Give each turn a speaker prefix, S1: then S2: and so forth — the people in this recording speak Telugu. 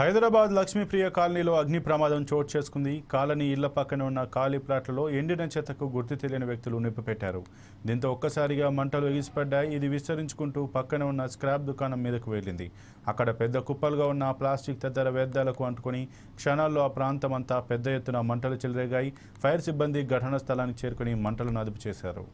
S1: హైదరాబాద్ లక్ష్మీప్రియ కాలనీలో అగ్ని ప్రమాదం చోటు చేసుకుంది. కాలనీ ఇళ్ళ పక్కన ఉన్న ఖాళీ ప్లాట్లలో ఎండిన చెత్తకు గుర్తు తెలియని వ్యక్తులు నిప్పిపెట్టారు దీంతో ఒక్కసారిగా మంటలు ఎగిసిపడ్డాయి. ఇది విస్తరించుకుంటూ పక్కన ఉన్న స్క్రాప్ దుకాణం మీదకు వెళ్ళింది. అక్కడ పెద్ద కుప్పలుగా ఉన్న ప్లాస్టిక్ తదితర వ్యర్థాలకు అంటుకుని క్షణాల్లో ఆ ప్రాంతం అంతా పెద్ద ఎత్తున మంటలు చెలరేగాయి. ఫైర్ సిబ్బంది ఘటనా స్థలానికి చేరుకుని మంటలను అదుపు చేశారు.